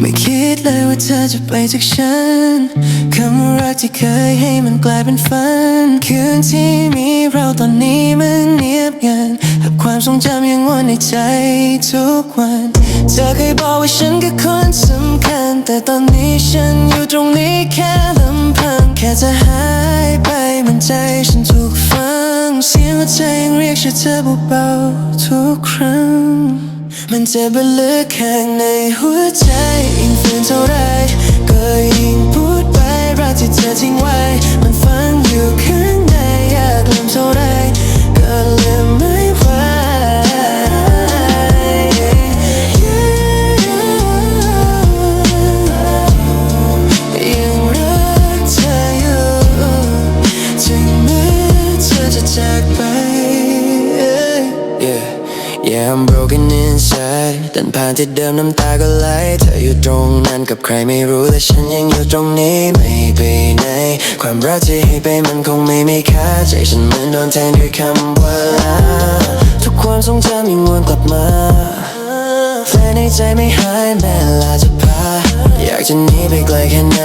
ไม่คิดเลยว่าเธอจะไปจากฉัน คำรักที่เคยให้มันกลายเป็นฝัน คืนที่มีเราตอนนี้มันเงียบงันกับความทรงจำยังวนในใจทุกวัน เธอเคยบอกว่าฉันคือคนสำคัญ แต่ตอนนี้ฉันอยู่ตรงนี้แค่ลำพัง แค่จะหายไปมันใจฉันถูกฟัง เสียงหัวใจยังเรียกชื่อเธอเบาๆทุกครั้ง มันเจ็บลึกข้างในหัวใจยิ่งฝืนเท่าไรก็ยิ่งพูดไปรักที่เธอทิ้งไว้มัน Yeah I'm broken inside เดินผ่านที่เดิมน้ำตาก็ไหลเธออยู่ตรงนั้นกับใครไม่รู้แต่ฉันยังอยู่ตรงนี้ไม่ไปไหนความรักที่ให้ไปมันคงไม่มีค่าใจฉันเหมือนโดนแทงด้วยคำว่าลาทุกความทรงจำยังวนกลับมาแฟนในใจไม่หายแม้ลาจะพาอยากจะหนีไปไกลแค่ไหน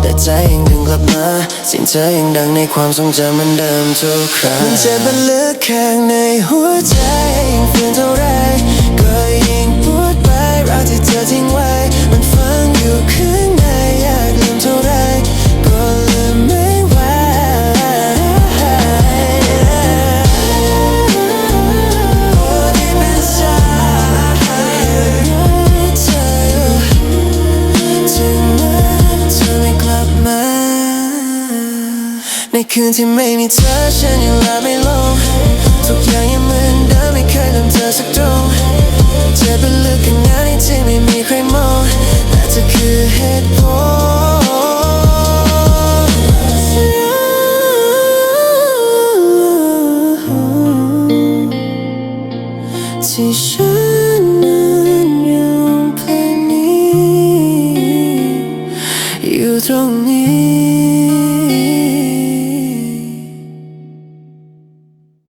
แต่ใจยังดึงกลับมา เสียงเธอยังดังในความทรงจำเหมือนเดิมทุกครั้งมันเจ็บมันลึกข้างในหัวใจยิ่งฝืนเท่าไรก็ยิ่งพูดไปรักที่เธอทิ้งไว้ มันฟังอยู่คืน ในคืนที่ไม่มีเธอฉันยังหลับไม่ลงทุกอย่างยังเหมือนเดิมไม่เคยลืมเธอสักตรงเจ็บเป็นลึกขนาดที่ไม่มีใครมองแต่เธอคือเหตุผลที่ฉัน